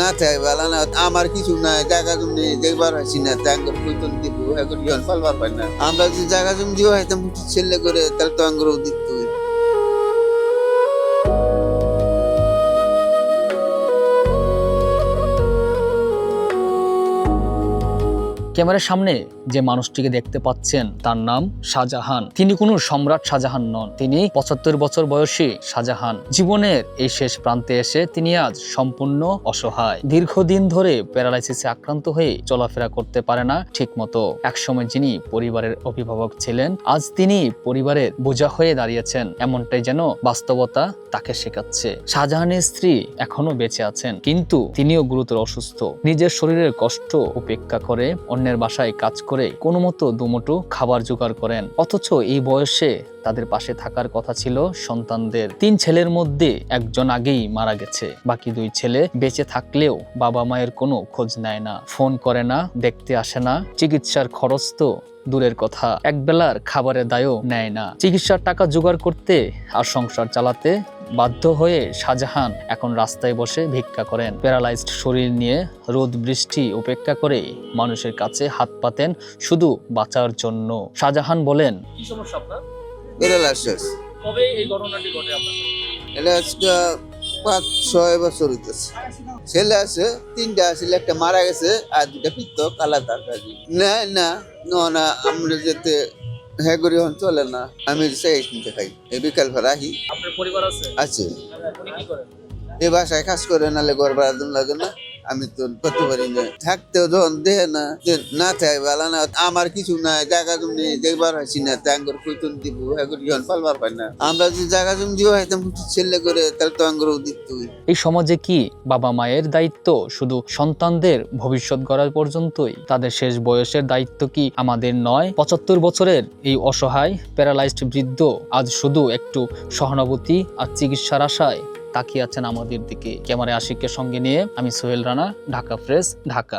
না থাকে বেলা না, আমার কিছু নাই, জায়গা জমি দেখবার হয়েছি না তাঙ্গর কইতন দিব, এখন ফলবার পাই না। আমরা যদি জায়গা জমি দিব হয়তো ছেলে করে, তাহলে তো আঙ্গুর দিত ক্যামেরার সামনে যে মানুষটিকে দেখতে পাচ্ছেন, তার নাম শাহজাহান। তিনি কোনো সম্রাট শাহজাহান নন, তিনি পঁচাত্তর বছর বয়সী শাহজাহান। জীবনের এই শেষ প্রান্তে এসে তিনি আজ সম্পূর্ণ অসহায়। দীর্ঘদিন ধরে প্যারালাইসিসে আক্রান্ত হয়ে চলাফেরা করতে পারে না ঠিক মতো একসময় যিনি পরিবারের অভিভাবক ছিলেন, আজ তিনি পরিবারের বোঝা হয়ে দাঁড়িয়েছেন। এমনটাই যেন বাস্তবতা তাকে শেখাচ্ছে। শাহজাহানের স্ত্রী এখনও বেঁচে আছেন, কিন্তু তিনিও গুরুতর অসুস্থ। নিজের শরীরের কষ্ট উপেক্ষা করে অন্যের বাসায় কাজ করে কোনো মতো দুমুটো খাবার জোগাড় করেন। অথচ এই বয়সে তাদের পাশে থাকার কথা ছিল সন্তানদের। তিন ছেলের মধ্যে একজন আগেই মারা গেছে। বাকি দুই ছেলে বেঁচে থাকলেও বাবা মায়ের কোনো খোঁজ নেয় না, ফোন করে না, দেখতে আসে না, চিকিৎসার খরচ তো দূরের কথা। একবেলার খাবারের দায়ও নেয় না। চিকিৎসার টাকা জোগাড় করতে আর সংসার চালাতে বাধ্য হয়ে শাহজাহান এখন রাস্তায় বসে ভিক্ষা করেন। প্যারালাইজড শরীর নিয়ে রোদ বৃষ্টি উপেক্ষা করে মানুষের কাছে হাত পাতেন শুধু বাঁচার জন্য। শাহজাহান বলেন কি সমস্যা আপনার? কবে এই ঘটনাটি ঘটে আপনার? এটা আজকে পাঁচ ছয় বছর হইতেছে। ছেলে আছে তিনটা ছেলে একটা মারা গেছে আর দুটা পিত্তক আলাদা কাজী না না না না আমরা যেতে হ্যাঁ গরিব হন চলে না। আমি সেই কিনতে খাই। এই বিকাল ভরা আহি। আপনার পরিবার আছে? এই বাসায় কাজ করে নালে ঘর ভাড়া লাগে না। আমি তো করতে পারি না। থাকতেও যখন দেহে না। না চাই বেলা না, আমার কিছু নাই, জায়গা জমি দেখবার হয়েছি না তাঙ্গর কইতন দিব এখন জন পালবার পাই না। আমরা যদি জায়গা জমি দিব হয়তাম ছেলে করে, তাহলে তো আঙ্গুর এই সমাজে কি বাবা মায়ের দায়িত্ব, শুধু সন্তানদের ভবিষ্যৎ গড়ার পর্যন্তই? তাদের শেষ বয়সের দায়িত্ব কি আমাদের নয়? পঁচাত্তর বছরের এই অসহায়, প্যারালাইজড বৃদ্ধ আজ শুধু একটু সহানুভূতি আর চিকিৎসার আশায়? তাকিয়ে আছেন আমাদের দিকে। ক্যামেরায় আশিককে সঙ্গে নিয়ে আমি সোহেল রানা ঢাকা ফ্রেশ ঢাকা।